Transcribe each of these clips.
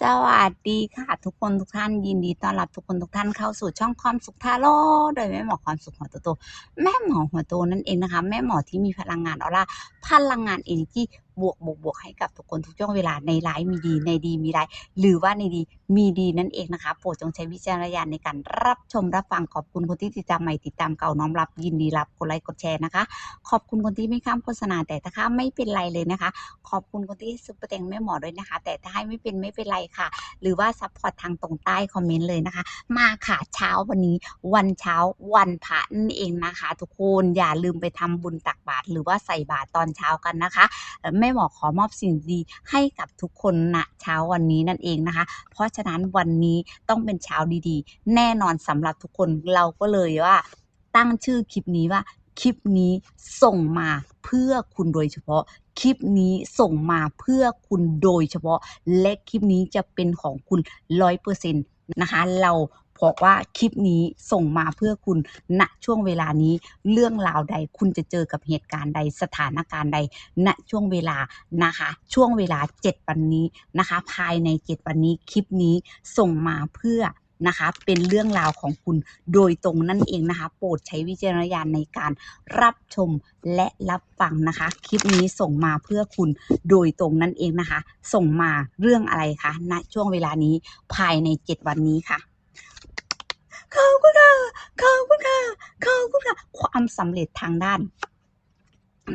สวัสดีค่ะทุกคนทุกท่านยินดีต้อนรับทุกคนทุกท่านเข้าสู่ช่องความสุขทาโร่โดยแม่หมอความสุขหัวโตโตแม่หมอหัวโตนั่นเองนะคะ แม่หมอที่มีพลังงานออร่าพลังงานเอเนจี บวกบวกบวกให้กับทุกคนทุกช่วงเวลาในร้ายมีดี ในดีมีร้ายหรือว่าในดีมีดีนั่นเองนะคะโปรดจงใช้วิจารณญาณในการรับชมรับฟังขอบคุณคนที่ติดตามใหม่ติดตามเก่าน้อมรับยินดีรับกดไลค์กดแชร์นะคะ ขอบคุณคนที่ไม่ข้ามโฆษณาแต่ถ้าข้ามไม่เป็นไรเลยนะคะ ขอบคุณคนที่ซุปเปอร์แตงแม่หมอด้วยนะคะ แต่ถ้าให้ไม่เป็นไม่เป็นไรค่ะ หรือว่าซัพพอร์ตทางตรงใต้คอมเมนต์เลยนะคะ มาค่ะเช้าวันนี้ วันเช้าวันพระนั่นเองนะคะ ทุกคนอย่าลืมไปทำบุญตักบาตรหรือว่าใส่บาตรตอนเช้ากันนะคะเอ่อแม่หมอขอมอบสิ่งดีให้กับทุกคนณเช้าวันนี้นั่นเองนะคะ เพราะฉะนั้นวันนี้ต้องเป็นเช้าดีๆ แน่นอนสำหรับทุกคนเราก็เลยว่าตั้งชื่อคลิปนี้ว่าคลิปนี้ส่งมาเพื่อคุณโดยเฉพาะ คลิปนี้ส่งมาเพื่อคุณโดยเฉพาะ และคลิปนี้จะเป็นของคุณร้อยเปอร์เซ็นต์นะคะ เรา บอกว่าคลิปนี้ส่งมาเพื่อคุณณช่วงเวลานี้เรื่องราวใดคุณจะเจอกับเหตุการณ์ใดสถานการณ์ใดณช่วงเวลานะคะ ช่วงเวลา 7 วันนี้นะคะ ภายใน 7 วันนี้คลิปนี้ส่งมาเพื่อนะคะเป็นเรื่องราวของคุณโดยตรงนั่นเองนะคะ โปรดใช้วิจารณญาณในการรับชมและรับฟังนะคะ คลิปนี้ส่งมาเพื่อคุณโดยตรงนั่นเองนะคะ ส่งมาเรื่องอะไรคะณช่วงเวลานี้ภายใน 7 วันนี้ค่ะ ขอบคุณค่ะขอบคุณค่ะขอบคุณค่ะ ความสำเร็จทางด้าน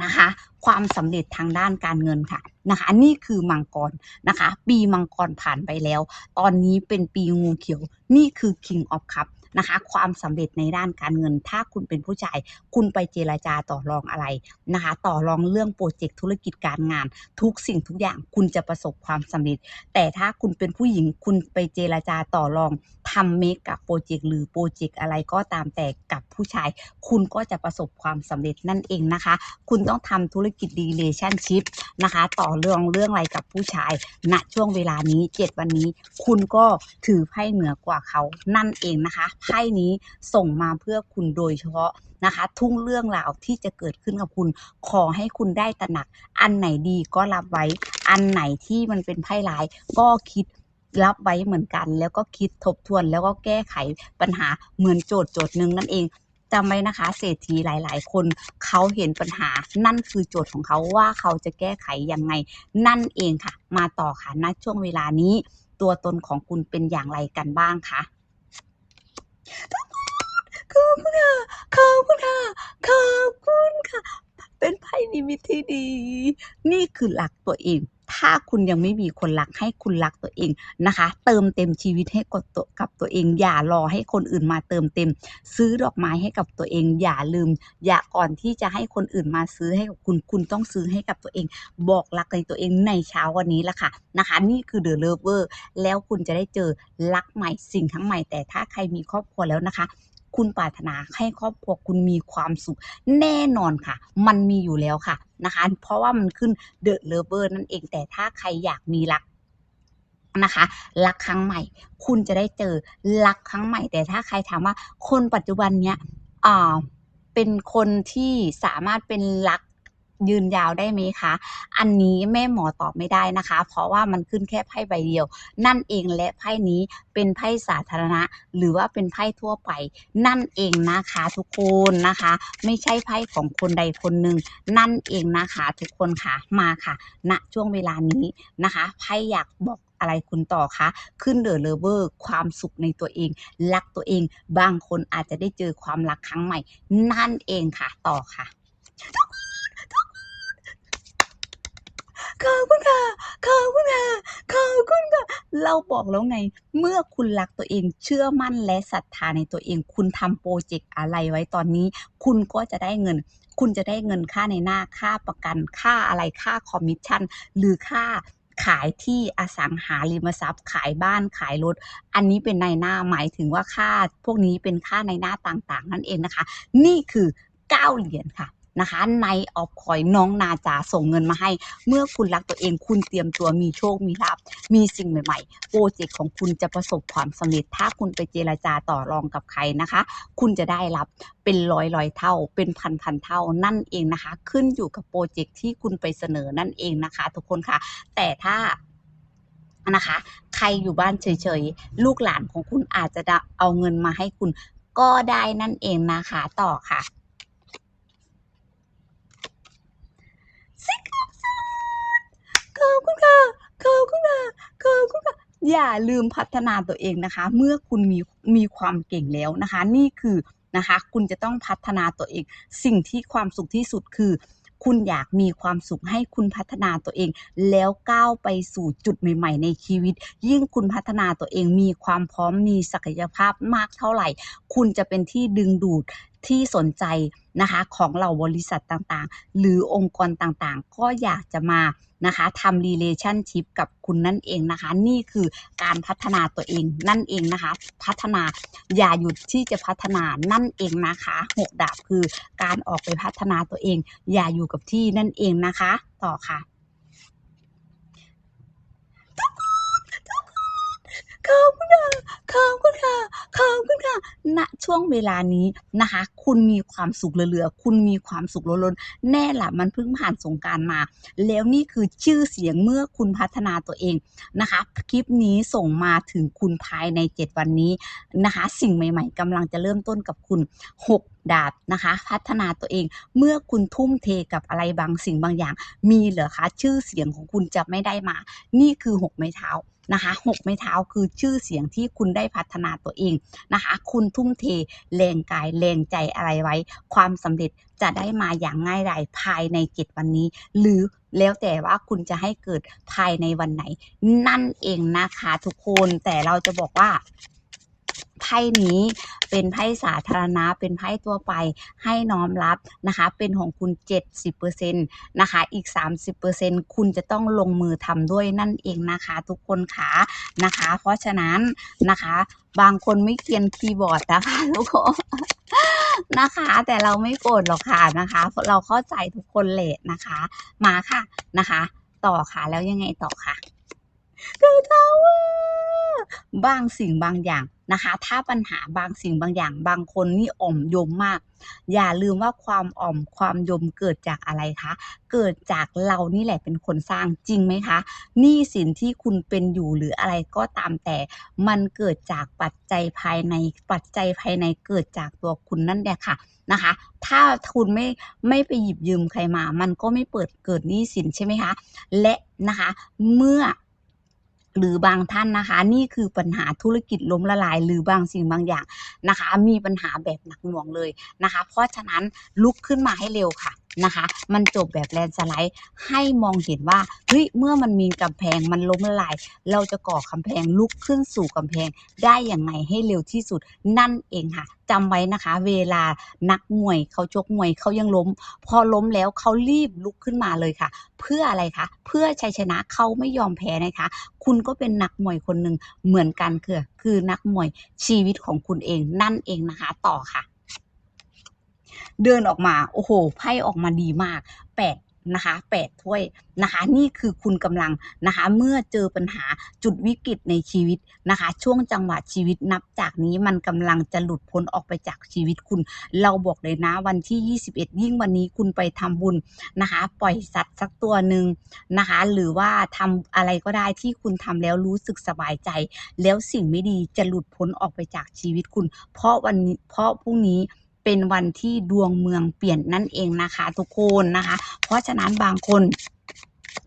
นะคะ ความสำเร็จทางด้านการเงินค่ะนะคะนี่คือมังกรนะคะ ปีมังกรผ่านไปแล้ว ตอนนี้เป็นปีงูเขียว นี่คือ King of Cup นะคะ ความสำเร็จในด้านการเงิน ถ้าคุณเป็นผู้ชาย คุณไปเจรจาต่อรองอะไรนะคะ ต่อรองเรื่องโปรเจกต์ธุรกิจการงาน ทุกสิ่งทุกอย่างคุณจะประสบความสำเร็จ แต่ถ้าคุณเป็นผู้หญิงคุณไปเจรจาต่อรอง ทำเมกกับโปรเจกต์หรือโปรเจกต์อะไรก็ตามแต่กับผู้ชาย คุณก็จะประสบความสำเร็จนั่นเองนะคะ คุณต้องทำธุรกิจ relationship นะคะ ต่อเรื่องเรื่องอะไรกับผู้ชายณช่วงเวลานี้ 7 วันนี้ คุณก็ถือไพ่เหนือกว่าเขานั่นเองนะคะไพ่นี้ส่งมาเพื่อคุณโดยเฉพาะนะคะทุ่งเรื่องราวที่จะเกิดขึ้นกับคุณ ขอให้คุณได้ตระหนัก อันไหนดีก็รับไว้ อันไหนที่มันเป็นไพ่ร้ายก็คิด รับไว้เหมือนกัน แล้วก็คิดทบทวนแล้วก็แก้ไขปัญหาเหมือนโจทย์โจทย์หนึ่งนั่นเองจำไว้นะคะเศรษฐีหลาย ๆ คนเขาเห็นปัญหา นั่นคือโจทย์ของเขาว่าเขาจะแก้ไขยังไง นั่นเองค่ะ มาต่อค่ะณช่วงเวลานี้ ตัวตนของคุณเป็นอย่างไรกันบ้างคะขอบคุณค่ะขอบคุณค่ะขอบคุณค่ะ เป็นไพ่นิมิตที่ดี นี่คือหลักตัวเอง ถ้าคุณยังไม่มีคนรักให้คุณรักตัวเองนะคะ เติมเต็มชีวิตให้กับตัวกับตัวเอง อย่ารอให้คนอื่นมาเติมเต็ม ซื้อดอกไม้ให้กับตัวเอง อย่าลืม อย่าก่อนที่จะให้คนอื่นมาซื้อให้กับคุณคุณต้องซื้อให้กับตัวเอง บอกรักในตัวเองในเช้าวันนี้ละค่ะนะคะ นี่คือ The Lover แล้วคุณจะได้เจอรักใหม่สิ่งทั้งใหม่แต่ถ้าใครมีครอบครัวแล้วนะคะ คุณปรารถนาให้ครอบครัวคุณมีความสุขแน่นอนค่ะ มันมีอยู่แล้วค่ะนะคะ เพราะว่ามันขึ้นเดอะเลเวอร์นั่นเองแต่ถ้าใครอยากมีรักนะคะรักครั้งใหม่ คุณจะได้เจอรักครั้งใหม่ แต่ถ้าใครถามว่าคนปัจจุบันเนี้ยอ่าเป็นคนที่สามารถเป็นรัก ยืนยาวได้ไหมคะ อันนี้แม่หมอตอบไม่ได้นะคะ เพราะว่ามันขึ้นแค่ไพ่ใบเดียว นั่นเองและไพ่นี้เป็นไพ่สาธารณะ หรือว่าเป็นไพ่ทั่วไป นั่นเองนะคะทุกคนนะคะ ไม่ใช่ไพ่ของคนใดคนหนึ่งนั่นเองนะคะทุกคนค่ะมาค่ะณช่วงเวลานี้นะคะไพ่อยากบอกอะไรคุณต่อคะ ขึ้นเดอะเลเวอร์ ความสุขในตัวเอง รักตัวเอง บางคนอาจจะได้เจอความรักครั้งใหม่ นั่นเองค่ะ ต่อค่ะ ขอบคุณค่ะขอบคุณค่ะขอบคุณค่ะเราบอกแล้วไง เมื่อคุณรักตัวเองเชื่อมั่นและศรัทธาในตัวเอง คุณทำโปรเจกต์อะไรไว้ตอนนี้ คุณก็จะได้เงิน คุณจะได้เงินค่าในหน้าค่าประกันค่าอะไรค่าคอมมิชชั่นหรือค่าขายที่อสังหาริมทรัพย์ ขายบ้านขายรถ อันนี้เป็นในหน้าหมายถึงว่าค่า พวกนี้เป็นค่าในหน้าต่างๆ นั่นเองนะคะ นี่คือ 9 เหรียญค่ะ นะคะ ในออฟคอยน้องนาจาส่งเงินมาให้ เมื่อคุณรักตัวเองคุณเตรียมตัวมีโชคมีลาภมีสิ่งใหม่ๆ โปรเจกต์ของคุณจะประสบความสำเร็จ ถ้าคุณไปเจรจาต่อรองกับใครนะคะ คุณจะได้รับเป็นร้อยร้อยเท่า เป็นพันพันเท่านั่นเองนะคะ ขึ้นอยู่กับโปรเจกต์ที่คุณไปเสนอนั่นเองนะคะ ทุกคนค่ะ แต่ถ้านะคะ ใครอยู่บ้านเฉยๆ ลูกหลานของคุณอาจจะเอาเงินมาให้คุณก็ได้นั่นเองนะคะ ต่อค่ะ สิครับ ขอบคุณค่ะขอบคุณค่ะขอบคุณค่ะอย่าลืมพัฒนาตัวเองนะคะ เมื่อคุณมีมีความเก่งแล้วนะคะ นี่คือนะคะ คุณจะต้องพัฒนาตัวเอง สิ่งที่ความสุขที่สุดคือ คุณอยากมีความสุขให้คุณพัฒนาตัวเอง แล้วก้าวไปสู่จุดใหม่ ๆ ในชีวิต ยิ่งคุณพัฒนาตัวเองมีความพร้อมมีศักยภาพมากเท่าไหร่ คุณจะเป็นที่ดึงดูดที่สนใจ นะคะของเหล่าบริษัทต่างๆ หรือองค์กรต่างๆ ก็อยากจะมานะคะทำ relationship กับคุณนั่นเองนะคะ นี่คือการพัฒนาตัวเองนั่นเองนะคะ พัฒนาอย่าหยุดที่จะพัฒนานั่นเองนะคะหกดาบคือการออกไปพัฒนาตัวเอง อย่าอยู่กับที่นั่นเองนะคะ ต่อค่ะ ขอบคุณค่ะขอบคุณค่ะขอบคุณค่ะณช่วงเวลานี้นะคะ คุณมีความสุขเหลือๆคุณมีความสุขล้นๆแน่ล่ะมันเพิ่งผ่านสงการมา แล้วนี่คือชื่อเสียงเมื่อคุณพัฒนาตัวเองนะคะ คลิปนี้ส่งมาถึงคุณภายใน 7 วันนี้นะคะ สิ่งใหม่ ๆกำลังจะเริ่มต้นกับคุณ 6ดาบนะคะ พัฒนาตัวเองเมื่อคุณทุ่มเทกับอะไรบางสิ่งบางอย่าง มีเหรอคะ ชื่อเสียงของคุณจะไม่ได้มา นี่คือ 6 ไม้เท้า นะคะหกไม้เท้าคือชื่อเสียงที่คุณได้พัฒนาตัวเองนะคะ คุณทุ่มเทแรงกายแรงใจอะไรไว้ ความสำเร็จจะได้มาอย่างง่ายดายภายใน7วันนี้ หรือแล้วแต่ว่าคุณจะให้เกิดภายในวันไหน นั่นเองนะคะทุกคนแต่เราจะบอกว่า ไพ่นี้เป็นไพ่สาธารณะ เป็นไพ่ตัวไปให้น้อมรับนะคะ เป็นของคุณ 70%นะคะ อีก 30%คุณจะต้องลงมือทำด้วยนั่นเองนะคะ ทุกคนค่ะนะคะ เพราะฉะนั้นนะคะ บางคนไม่เขียนคีย์บอร์ดนะคะทุกคนนะคะแต่เราไม่โกรธหรอกค่ะนะคะเราเข้าใจทุกคนแหละนะคะ มาค่ะนะคะ ต่อค่ะแล้วยังไงต่อค่ะ เดอะทาวเวอร์บางสิ่งบางอย่างนะคะ ถ้าปัญหาบางสิ่งบางอย่าง บางคนนี่อ่อมยมมาก อย่าลืมว่าความอ่อมความยมเกิดจากอะไรคะ เกิดจากเรานี่แหละเป็นคนสร้างจริงไหมคะหนี้สินที่คุณเป็นอยู่หรืออะไรก็ตามแต่ มันเกิดจากปัจจัยภายในปัจจัยภายในเกิดจากตัวคุณนั่นแหละค่ะนะคะ ถ้าคุณไม่ไม่ไปหยิบยืมใครมา มันก็ไม่เปิดเกิดหนี้สินใช่ไหมคะ และนะคะ เมื่อ หรือบางท่านนะคะ นี่คือปัญหาธุรกิจล้มละลาย หรือบางสิ่งบางอย่างนะคะ มีปัญหาแบบหนักหน่วงเลยนะคะ เพราะฉะนั้นลุกขึ้นมาให้เร็วค่ะ นะคะ มันจบแบบแลนสไลด์ให้มองเห็นว่าเฮ้ยเมื่อมันมีกำแพงมันล้มละลาย เราจะก่อกำแพงลุกขึ้นสู่กำแพงได้อย่างไงให้เร็วที่สุดนั่นเองค่ะจำไว้นะคะ เวลานักมวยเขาชกมวยเขายังล้ม พอล้มแล้วเขารีบลุกขึ้นมาเลยค่ะ เพื่ออะไรคะ เพื่อชัยชนะเขาไม่ยอมแพ้นะคะ คุณก็เป็นนักมวยคนหนึ่งเหมือนกันคือคือนักมวยชีวิตของคุณเองนั่นเองนะคะ ต่อค่ะ เดินออกมาโอ้โหไพ่ออกมาดีมากแปดนะคะแปดถ้วยนะคะ นี่คือคุณกำลังนะคะ เมื่อเจอปัญหาจุดวิกฤตในชีวิตนะคะ ช่วงจังหวะชีวิตนับจากนี้มันกำลังจะหลุดพ้นออกไปจากชีวิตคุณ เราบอกเลยนะวันที่ 21 ยิ่งวันนี้คุณไปทำบุญนะคะ ปล่อยสัตว์สักตัวหนึ่งนะคะ หรือว่าทำอะไรก็ได้ที่คุณทำแล้วรู้สึกสบายใจ แล้วสิ่งไม่ดีจะหลุดพ้นออกไปจากชีวิตคุณ เพราะวันนี้เพราะพรุ่งนี้ เป็นวันที่ดวงเมืองเปลี่ยนนั่นเองนะคะทุกคนนะคะ เพราะฉะนั้นบางคน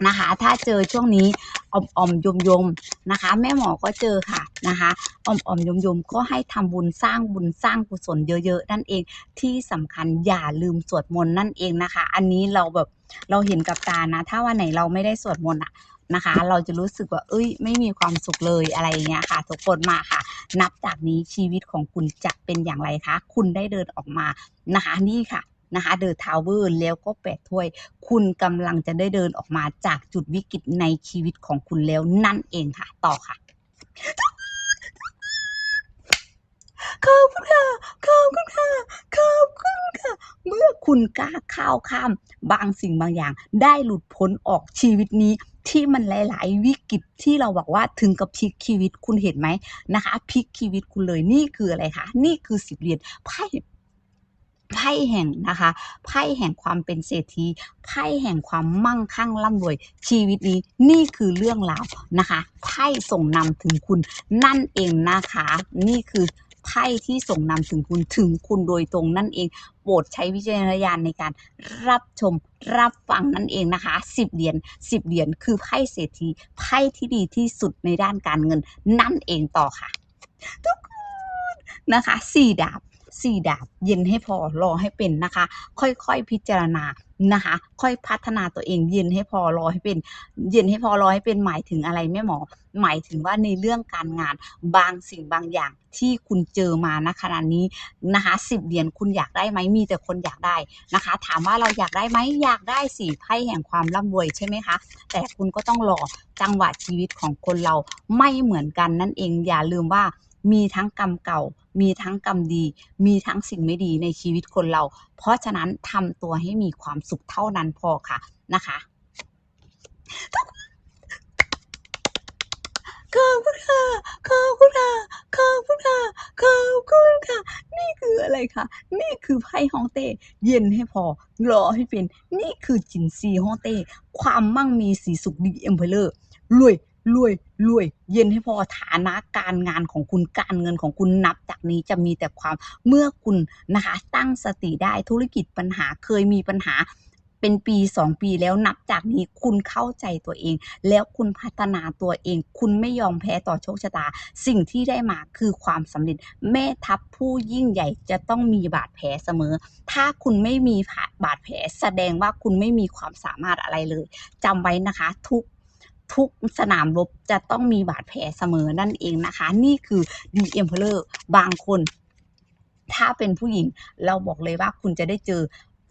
นะคะ ถ้าเจอช่วงนี้อ่อมอ่อมยมยมๆนะคะ แม่หมอก็เจอค่ะนะคะอ่อมอ่อมยมยมๆก็ให้ทำบุญสร้างบุญสร้างกุศลเยอะ ๆ นั่นเองที่สำคัญอย่าลืมสวดมนต์นั่นเองนะคะ อันนี้เราแบบเราเห็นกับตานะ ถ้าวันไหนเราไม่ได้สวดมนต์อะ นะคะ เราจะรู้สึกว่า เอ้ย ไม่มีความสุขเลยอะไรอย่างเงี้ยค่ะ ทุกคนมาค่ะ นับจากนี้ชีวิตของคุณจะเป็นอย่างไรคะ คุณได้เดินออกมานะคะนี่ค่ะนะคะเดอะทาวเวอร์แล้วก็แปดถ้วย คุณกำลังจะได้เดินออกมาจากจุดวิกฤตในชีวิตของคุณแล้วนั่นเองค่ะ ต่อค่ะขอบคุณค่ะขอบคุณค่ะขอบคุณค่ะ เมื่อคุณกล้าข้าวข้าม บางสิ่งบางอย่าง ได้หลุดพ้นออกชีวิตนี้ ที่มันหลาย ๆ วิกฤตที่เราบอกว่าถึงกับพลิกชีวิตคุณเห็นไหมนะคะพลิกชีวิตคุณเลยนี่คืออะไรคะนี่คือสิบเหรียญไพ่ไพ่แห่งนะคะไพ่แห่งความเป็นเศรษฐีไพ่แห่งความมั่งคั่งร่ำรวย ชีวิตนี้นี่คือเรื่องราวนะคะไพ่ส่งนำถึงคุณนั่นเองนะคะ นี่คือ ไพ่ที่ส่งนำถึงคุณถึงคุณโดยตรงนั่นเองโปรดใช้วิจารณญาณในการรับชมรับฟังนั่นเองนะคะ10เหรียญ10เหรียญคือไพ่เศรษฐีไพ่ที่ดีที่สุดในด้านการเงินนั่นเองต่อค่ะทุกคนนะคะสี่ดาบ สี่ดาบเย็นให้พอรอให้เป็นนะคะ ค่อยๆพิจารณานะคะ ค่อยพัฒนาตัวเองเย็นให้พอรอให้เป็น เย็นให้พอรอให้เป็นหมายถึงอะไรแม่หมอ หมายถึงว่าในเรื่องการงานบางสิ่งบางอย่างที่คุณเจอมาณขณะนี้นะคะสิบเหรียญคุณอยากได้ไหมมีแต่คนอยากได้นะคะ ถามว่าเราอยากได้ไหมอยากได้สี่ไพ่แห่งความร่ำรวยใช่ไหมคะแต่คุณก็ต้องรอจังหวะชีวิตของคนเราไม่เหมือนกันนั่นเองอย่าลืมว่ามีทั้งกรรมเก่า มีทั้งกรรมดี มีทั้งสิ่งไม่ดีในชีวิตคนเรา เพราะฉะนั้นทำตัวให้มีความสุขเท่านั้นพอค่ะนะคะขอบคุณค่ะขอบคุณค่ะขอบคุณค่ะขอบคุณค่ะ นี่คืออะไรคะนี่คือไพ่ฮองเต้ เย็นให้พอ รอให้เป็น นี่คือจินซีฮองเต้ ความมั่งมีสีสุขดีเอ็มเพลเลอร์รวย รวยรวย เย็นให้พอฐานะการงานของคุณการเงินของคุณนับจากนี้จะมีแต่ความเมื่อคุณนะคะตั้งสติได้ธุรกิจปัญหาเคยมีปัญหาเป็นปีสองปีแล้วนับจากนี้คุณเข้าใจตัวเอง แล้วคุณพัฒนาตัวเอง คุณไม่ยอมแพ้ต่อโชคชะตา สิ่งที่ได้มาคือความสำเร็จแม่ทัพผู้ยิ่งใหญ่จะต้องมีบาดแผลเสมอ ถ้าคุณไม่มีบาดแผลแสดงว่าคุณไม่มีความสามารถอะไรเลยจำไว้นะคะ ทุก ทุกสนามรบจะต้องมีบาดแผลเสมอนั่นเองนะคะ นี่คือ The Emperor บางคน ถ้าเป็นผู้หญิงเราบอกเลยว่าคุณจะได้เจอ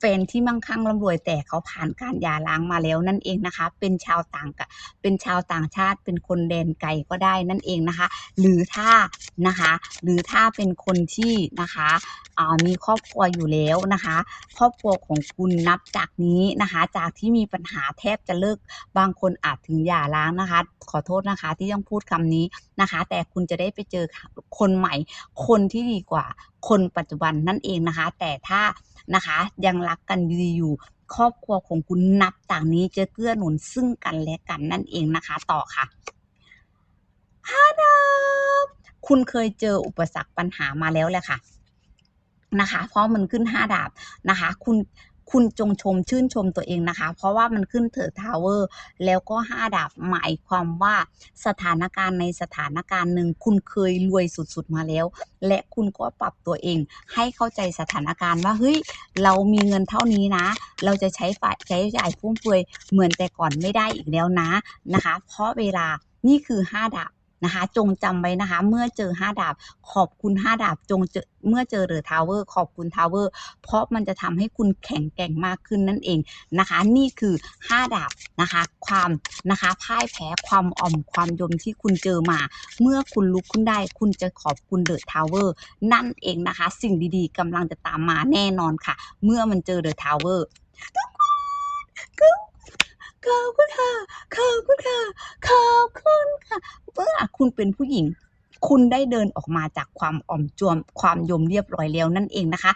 ฟนที่มั่งคั่งร่ำรวยแต่เขาผ่านการหย่าร้างมาแล้วนั่นเองนะคะ เป็นชาวต่างกะเป็นชาวต่างชาติ เป็นคนแดนไกลก็ได้นั่นเองนะคะ หรือถ้านะคะ หรือถ้าเป็นคนที่นะคะอ่ามีครอบครัวอยู่แล้วนะคะ ครอบครัวของคุณนับจากนี้นะคะ จากที่มีปัญหาแทบจะเลิกบางคนอาจถึงหย่าร้างนะคะ ขอโทษนะคะที่ต้องพูดคำนี้นะคะ แต่คุณจะได้ไปเจอคนใหม่คนที่ดีกว่า คนปัจจุบันนั่นเองนะคะ แต่ถ้านะคะยังรักกันดีอยู่ครอบครัวของคุณนับจากนี้จะเกื้อหนุนซึ่งกันและกันนั่นเองนะคะ ต่อค่ะห้าดาบคุณเคยเจออุปสรรคปัญหามาแล้วแหละค่ะนะคะ เพราะมันขึ้นห้าดาบนะคะ คุณ คุณจงชมชื่นชมตัวเองนะคะ เพราะว่ามันขึ้นเถิดทาวเวอร์แล้วก็ห้าดาบหมายความว่าสถานการณ์ในสถานการณ์หนึ่งคุณเคยรวยสุดๆมาแล้ว และคุณก็ปรับตัวเอง ให้เข้าใจสถานการณ์ว่าเฮ้ยเรามีเงินเท่านี้นะ เราจะใช้ฝ่ายใช้จ่ายฟุ่มเฟือยเหมือนแต่ก่อนไม่ได้อีกแล้วนะนะคะ เพราะเวลานี่คือห้าดาบ นะคะ จงจำไว้นะคะ เมื่อเจอห้าดาบ ขอบคุณห้าดาบ จงเจอเมื่อเจอเดอะทาวเวอร์ขอบคุณทาวเวอร์เพราะมันจะทำให้คุณแข็งแกร่งมากขึ้นนั่นเองนะคะ นี่คือห้าดาบนะคะ ความนะคะพ่ายแพ้ความอ่อมความยมที่คุณเจอมา เมื่อคุณลุกขึ้นได้ คุณจะขอบคุณเดอะทาวเวอร์นั่นเองนะคะ สิ่งดีๆกำลังจะตามมาแน่นอนค่ะ เมื่อมันเจอเดอะทาวเวอร์ทุกคน ขอบคุณค่ะ ขอบคุณค่ะ ขอบคุณค่ะ เมื่อคุณเป็นผู้หญิง คุณได้เดินออกมาจากความอ่อมจวมความยมเรียบร้อยแล้วนั่นเองนะคะ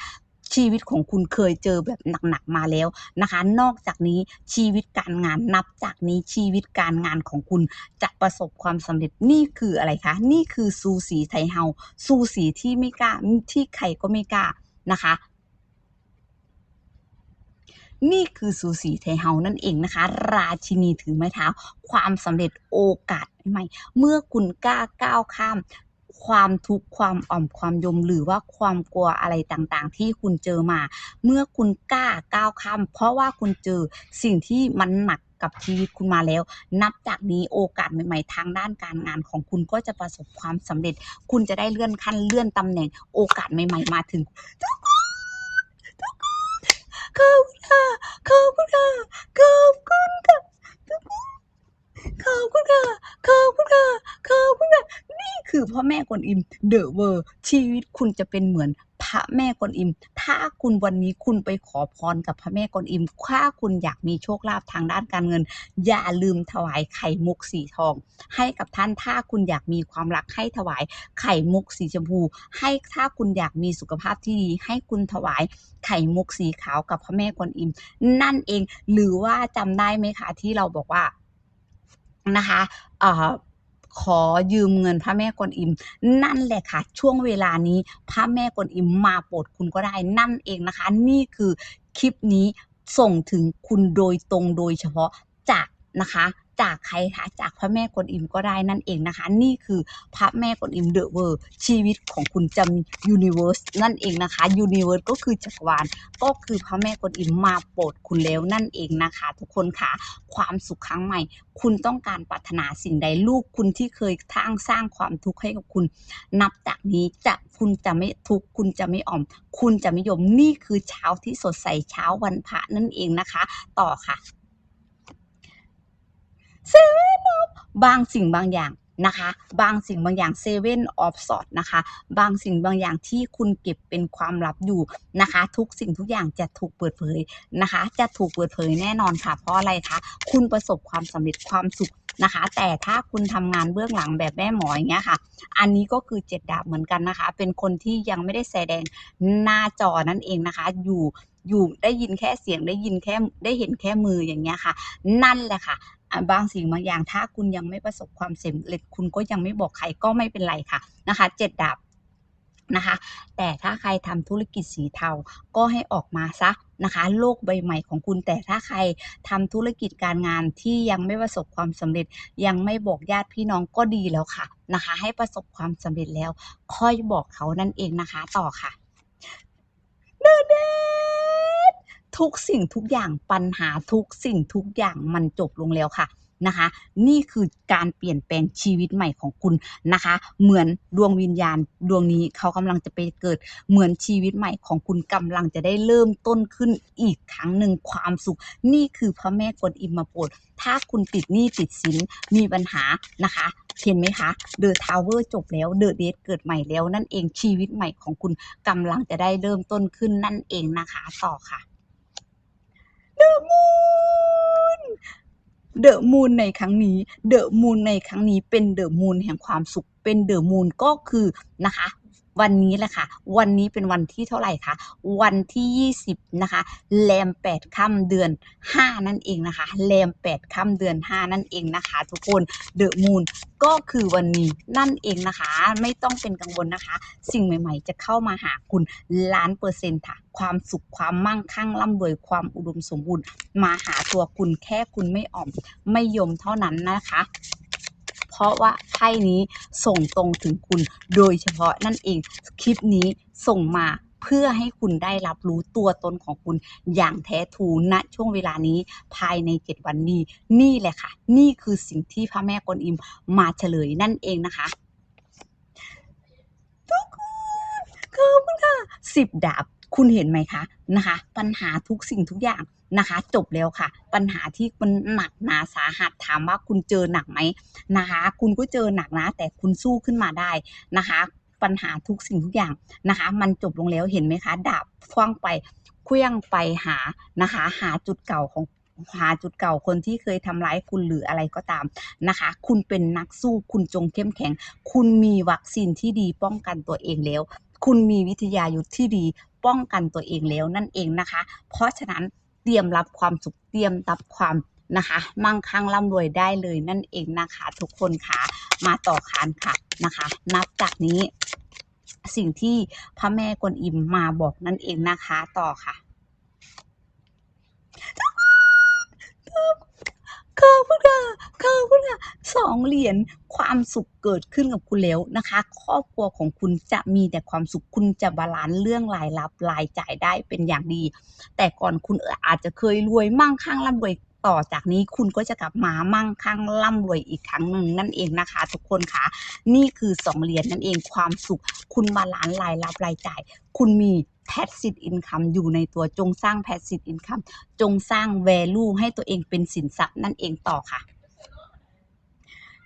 ชีวิตของคุณเคยเจอแบบหนักๆมาแล้วนะคะ นอกจากนี้ชีวิตการงานนับจากนี้ชีวิตการงานของคุณจะประสบความสำเร็จนี่คืออะไรคะ นี่คือซูสีไทเฮาซูสีที่ไม่กล้าที่ใครก็ไม่กล้านะคะ นี่คือสูสีไทเฮานั่นเองนะคะ ราชินีถือไม้เท้า ความสำเร็จโอกาสใหม่ เมื่อคุณกล้าก้าวข้ามความทุกข์ความอ่อมความยมหรือว่าความกลัวอะไรต่างๆ ที่คุณเจอมา เมื่อคุณกล้าก้าวข้าม เพราะว่าคุณเจอสิ่งที่มันหนักกับชีวิตคุณมาแล้ว นับจากนี้โอกาสใหม่ๆ ทางด้านการงานของคุณก็จะประสบความสำเร็จ คุณจะได้เลื่อนขั้นเลื่อนตำแหน่งโอกาสใหม่ ๆ มาถึงทุก ขอบคุณค่ะขอบคุณค่ะขอบคุณค่ะขอบคุณค่ะขอบคุณค่ะขอบคุณค่ะนี่คือพ่อแม่คนอิมเดอะเวอร์ชีวิตคุณจะเป็นเหมือน พระแม่กวนอิม ถ้าคุณวันนี้คุณไปขอพรกับพระแม่กวนอิม ถ้าคุณอยากมีโชคลาภทางด้านการเงิน อย่าลืมถวายไข่มุกสีทอง ให้กับท่าน ถ้าคุณอยากมีความรักให้ถวายไข่มุกสีชมพู ให้ถ้าคุณอยากมีสุขภาพที่ดี ให้คุณถวายไข่มุกสีขาวกับพระแม่กวนอิม นั่นเอง หรือว่าจำได้ไหมคะที่เราบอกว่านะคะ เอ่อ ขอยืมเงินพระแม่กวนอิม นั่นแหละค่ะ ช่วงเวลานี้พระแม่กวนอิมมาโปรดคุณก็ได้นั่นเองนะคะ นี่คือคลิปนี้ส่งถึงคุณโดยตรงโดยเฉพาะจากนะคะ จากใครคะจากพระแม่กวนอิมก็ได้นั่นเองนะคะ นี่คือพระแม่กวนอิมเดอะเวอร์ชีวิตของคุณจะมียูนิเว r ร์สนั่นเองนะคะยูนิเว r ร์สก็คือจักรวาลก็คือพระแม่กวนอิมมาโปรดคุณแล้วนั่นเองนะคะ ทุกคนค่ะความสุขครั้งใหม่ คุณต้องการปรารถนาสิ่งใดลูกคุณที่เคยสร้างสร้างความทุกข์ให้กับคุณ นับจากนี้จะคุณจะไม่ทุกข์คุณจะไม่อ่อม คุณจะไม่ยมนี่คือเช้าที่สดใสเช้าวันพระนั่นเองนะคะ ต่อค่ะ เซเว่นออฟบางสิ่งบางอย่างนะคะ บางสิ่งบางอย่างเซเว่นออฟสอดนะคะ บางสิ่งบางอย่างที่คุณเก็บเป็นความลับอยู่นะคะ ทุกสิ่งทุกอย่างจะถูกเปิดเผยนะคะ จะถูกเปิดเผยแน่นอนค่ะ เพราะอะไรคะคุณประสบความสำเร็จความสุขนะคะ แต่ถ้าคุณทำงานเบื้องหลังแบบแม่หมออย่างเงี้ยค่ะ อันนี้ก็คือเจ็ดดาบเหมือนกันนะคะ เป็นคนที่ยังไม่ได้แสดงหน้าจอนั่นเองนะคะ อยู่ อยู่ได้ยินแค่เสียงได้ยินแค่ได้เห็นแค่มืออย่างเงี้ยค่ะ นั่นแหละค่ะบางสิ่งบางอย่างถ้าคุณยังไม่ประสบความสำเร็จคุณก็ยังไม่บอกใครก็ไม่เป็นไรค่ะนะคะเจ็ดดาบนะคะ แต่ถ้าใครทำธุรกิจสีเทาก็ให้ออกมาซะนะคะ โลกใบใหม่ของคุณ แต่ถ้าใครทำธุรกิจการงานที่ยังไม่ประสบความสำเร็จ ยังไม่บอกญาติพี่น้องก็ดีแล้วค่ะนะคะ ให้ประสบความสำเร็จแล้ว ค่อยบอกเขานั่นเองนะคะ ต่อค่ะ ดเดทุกสิ่งทุกอย่างปัญหาทุกสิ่งทุกอย่างมันจบลงแล้วค่ะ นะคะ นี่คือการเปลี่ยนแปลงชีวิตใหม่ของคุณนะคะ เหมือนดวงวิญญาณดวงนี้เขากำลังจะไปเกิดเหมือนชีวิตใหม่ของคุณกำลังจะได้เริ่มต้นขึ้นอีกครั้งหนึ่งความสุข นี่คือพระแม่กวนอิมมาโปรดถ้าคุณติดหนี้ติดสินมีปัญหานะคะเห็นไหมคะเดอะทาวเวอร์จบแล้วเดอะเดทเกิดใหม่แล้วนั่นเองชีวิตใหม่ของคุณกำลังจะได้เริ่มต้นขึ้นนั่นเองนะคะต่อค่ะเดอะมู เดอะมูนในครั้งนี้ เดอะมูนในครั้งนี้เป็นเดอะมูนแห่งความสุข เป็นเดอะมูนก็คือนะคะ วันนี้แหละค่ะ วันนี้เป็นวันที่เท่าไหร่คะ วันที่ 20 นะคะ แรม8ค่ำเดือน 5 นั่นเองนะคะ แรม8ค่ำเดือน 5 นั่นเองนะคะ ทุกคนเดอะมูนก็คือวันนี้นั่นเองนะคะ ไม่ต้องเป็นกังวลนะคะ สิ่งใหม่ๆ จะเข้ามาหาคุณล้านเปอร์เซ็นต์ค่ะ ความสุขความมั่งคั่งร่ำรวยความอุดมสมบูรณ์ มาหาตัวคุณแค่คุณไม่อ่อมไม่ยมเท่านั้นนะคะ เพราะว่าไพ่นี้ส่งตรงถึงคุณโดยเฉพาะนั่นเองคลิปนี้ส่งมาเพื่อให้คุณได้รับรู้ตัวตนของคุณอย่างแท้ทูณช่วงเวลานี้ภายใน7วันนี้ นี่แหละค่ะ นี่คือสิ่งที่พระแม่กวนอิมมาเฉลยนั่นเองนะคะทุกคนขอบคุณค่ะสิบดาบ คุณเห็นไหมคะนะคะ ปัญหาทุกสิ่งทุกอย่างนะคะ จบแล้วค่ะ ปัญหาที่มันหนักหนาสาหัสถามว่าคุณเจอหนักไหมนะคะ คุณก็เจอหนักนะ แต่คุณสู้ขึ้นมาได้นะคะ ปัญหาทุกสิ่งทุกอย่างนะคะ มันจบลงแล้วเห็นไหมคะดาบคว้างไปเคลื่องไปหานะคะ หาจุดเก่าของหาจุดเก่าคนที่เคยทำร้ายคุณหรืออะไรก็ตามนะคะ คุณเป็นนักสู้คุณจงเข้มแข็ง คุณมีวัคซีนที่ดีป้องกันตัวเองแล้ว คุณมีวิทยายุทธที่ดีป้องกันตัวเองแล้วนั่นเองนะคะ เพราะฉะนั้นเตรียมรับความสุขเตรียมรับความนะคะมั่งคั่งร่ำรวยได้เลยนั่นเองนะคะ ทุกคนค่ะมาต่อคานค่ะนะคะ นับจากนี้ สิ่งที่พระแม่กวนอิมมาบอกนั่นเองนะคะต่อค่ะขอบคุณค่ะ อสองเหรียญความสุขเกิดขึ้นกับคุณแล้วนะคะ ครอบครัวของคุณจะมีแต่ความสุขคุณจะบาลานซ์เรื่องรายรับรายจ่ายได้เป็นอย่างดี แต่ก่อนคุณอาจจะเคยรวยมั่งคั่งร่ำรวยต่อจากนี้คุณก็จะกลับมามั่งคั่งร่ำรวยอีกครั้งหนึ่งนั่นเองนะคะ ทุกคนคะนี่คือสองเหรียญนั่นเองความสุข คุณบาลานซ์รายรับรายจ่าย คุณมี passive income อยู่ในตัวจงสร้าง passive income จงสร้าง value ให้ตัวเองเป็นสินทรัพย์นั่นเองต่อค่ะ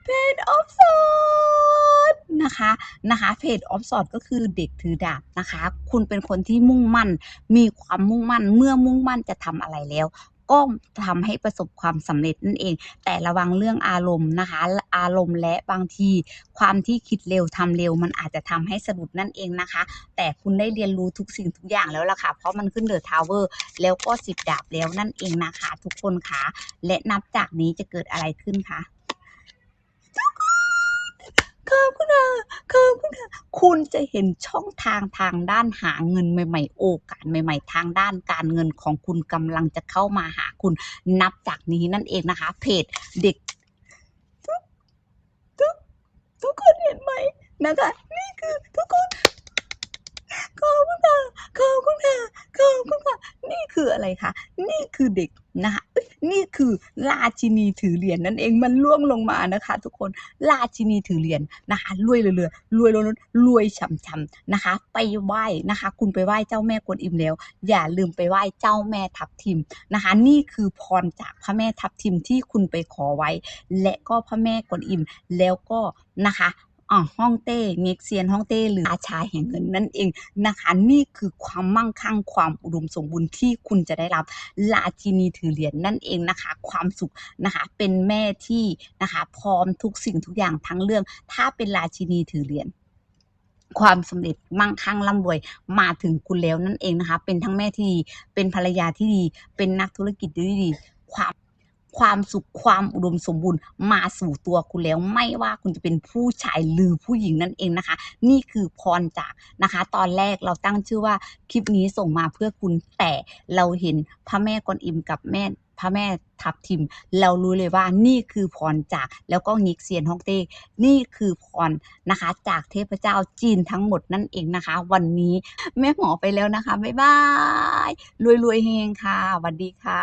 Page of Swords นะคะนะคะเพจออฟสอดก็คือเด็กถือดาบนะคะ คุณเป็นคนที่มุ่งมั่น มีความมุ่งมั่น เมื่อมุ่งมั่นจะทำอะไรแล้วก็ทำให้ประสบความสำเร็จนั่นเอง แต่ระวังเรื่องอารมณ์นะคะ อารมณ์และบางที ความที่คิดเร็วทำเร็ว มันอาจจะทำให้สะดุดนั่นเองนะคะ แต่คุณได้เรียนรู้ทุกสิ่งทุกอย่างแล้วล่ะค่ะ เพราะมันขึ้นเดอะทาวเวอร์แล้วก็สิบดาบแล้วนั่นเองนะคะ ทุกคนคะและนับจากนี้จะเกิดอะไรขึ้นคะ ขอบคุณค่ะขอบคุณค่ะคุณจะเห็นช่องทางทางด้านหาเงินใหม่ ๆ โอกาสใหม่ ๆ ทางด้านการเงินของคุณกำลังจะเข้ามาหาคุณนับจากนี้นั่นเองนะคะ เพจเด็กทุกทุกทุกคนเห็นไหมนะคะ นี่คือทุกคนขอบคุณค่ะขอบคุณค่ะขอบคุณค่ะนี่คืออะไรคะนี่คือเด็กนะคะ นี่คือราชินีถือเหรียญนั่นเองมันล่วงลงมานะคะ ทุกคนราชินีถือเหรียญนะคะรวยเรือๆรวยล้นรวยช่ำๆนะคะ ไปไหว้นะคะ คุณไปไหว้เจ้าแม่กวนอิมแล้ว อย่าลืมไปไหว้เจ้าแม่ทับทิมนะคะ นี่คือพรจากพระแม่ทับทิมที่คุณไปขอไว้ และก็พระแม่กวนอิมแล้วก็นะคะ อ่าฮ่องเต้เง็กเซียนฮ่องเต้หรือราชาแห่งเงินนั่นเองนะคะนี่คือความมั่งคั่งความอุดมสมบูรณ์ที่คุณจะได้รับราชินีถือเหรียญนั่นเองนะคะ ความสุขนะคะเป็นแม่ที่นะคะพร้อมทุกสิ่งทุกอย่างทั้งเรื่อง ถ้าเป็นราชินีถือเหรียญความสำเร็จมั่งคั่งร่ำรวยมาถึงคุณแล้วนั่นเองนะคะ เป็นทั้งแม่ที่ดีเป็นภรรยาที่ดี เป็นนักธุรกิจที่ดี ความ ความสุขความอุดมสมบูรณ์มาสู่ตัวคุณแล้ว ไม่ว่าคุณจะเป็นผู้ชายหรือผู้หญิงนั่นเองนะคะ นี่คือพรจากนะคะ ตอนแรกเราตั้งชื่อว่าคลิปนี้ส่งมาเพื่อคุณแต่เราเห็นพระแม่กวนอิมกับแม่พระแม่ทับทิม เรารู้เลยว่านี่คือพรจากแล้วก็งิกเซียนฮ่องเต้นี่คือพรนะคะ จากเทพเจ้าจีนทั้งหมดนั่นเองนะคะ วันนี้แม่หมอไปแล้วนะคะ บ๊ายบายรวยๆเฮงค่ะสวัสดีค่ะ